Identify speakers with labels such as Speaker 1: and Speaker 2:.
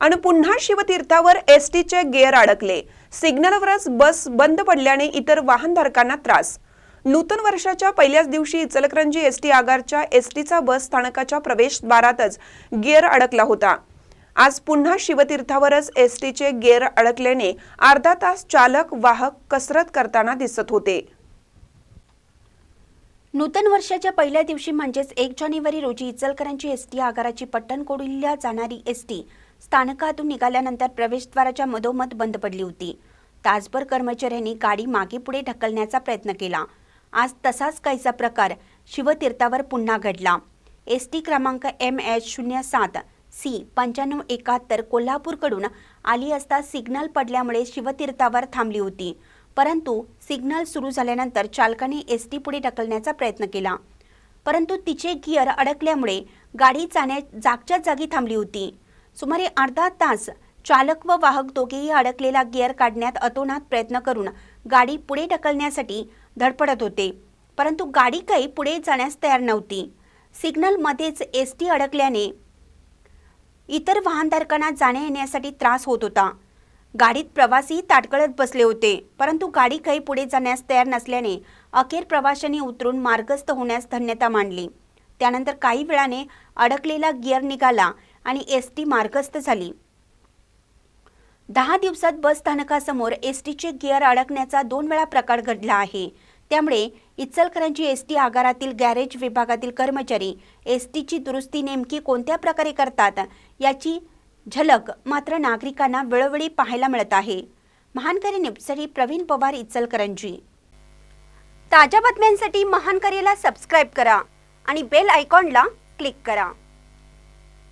Speaker 1: आणि पुन्हा शिवतीर्थावर एस टीचे गेअर अडकले. सिग्नलवरच बस बंद पडल्याने इतर वाहनधारकांना त्रास. नूतन वर्षाच्या पहिल्याच दिवशी इचलकरंजी एस टी आगारच्या एस टीचा बस स्थानकाच्या प्रवेशद्वारातच गेअर अडकला होता. आज पुन्हा शिवतीर्थावरच एस टीचे गेअर अडकल्याने अर्धा तास चालक वाहक कसरत करताना दिसत होते.
Speaker 2: नूतन वर्षाच्या पहिल्या दिवशी म्हणजेच एक जानेवारी रोजी इचलकरांची एस टी आगाराची पट्टणकोडीला जाणारी एस टी स्थानकातून निघाल्यानंतर प्रवेशद्वाराच्या मधोमध बंद पडली होती. तासभर कर्मचाऱ्यांनी गाडी मागे पुढे ढकलण्याचा प्रयत्न केला. आज तसाच काहीसा प्रकार शिवतीर्थावर पुन्हा घडला. एस टी क्रमांक एम एच शून्य सात सी पंच्याण्णव एकाहत्तर कोल्हापूरकडून आली असता सिग्नल पडल्यामुळे शिवतीर्थावर थांबली होती. परंतु सिग्नल सुरू झाल्यानंतर चालकाने एस टी पुढे ढकलण्याचा प्रयत्न केला. परंतु तिचे गिअर अडकल्यामुळे गाडी जाण्या जागच्या जागी थांबली होती. सुमारे अर्धा तास चालक व वाहक दोघेही अडकलेला गिअर काढण्यात अतोनात प्रयत्न करून गाडी पुढे ढकलण्यासाठी धडपडत होते. परंतु गाडी काही पुढे जाण्यास तयार नव्हती. सिग्नलमध्येच एस टी अडकल्याने इतर वाहनधारकांना जाण्या येण्यासाठी त्रास होत होता. गाडीत प्रवासी ताटकळत बसले होते परंतु गाडी काही पुढे जाण्यास तयार नसल्याने अखेर प्रवाशांनी उतरून मार्गस्थ होण्यास धन्यता मांडली त्यानंतर काही वेळाने अडकलेला गिअर निघाला आणि एस टी मार्गस्थ झाली. दहा दिवसात बस स्थानकासमोर एस टीचे गिअर अडकण्याचा दोन वेळा प्रकार घडला आहे. त्यामुळे इचलकरंजी एस टी आगारातील गॅरेज विभागातील कर्मचारी एस टीची दुरुस्ती नेमकी कोणत्या प्रकारे करतात याची झलक मात्र नागरिकांना वेळोवेळी पाहायला मिळत आहे. महानकरी न्यूजसाठी प्रवीण पवार इचलकरंजी. ताज्या बातम्यांसाठी महानकरीला सबस्क्राईब करा आणि बेल आयकॉनला क्लिक करा.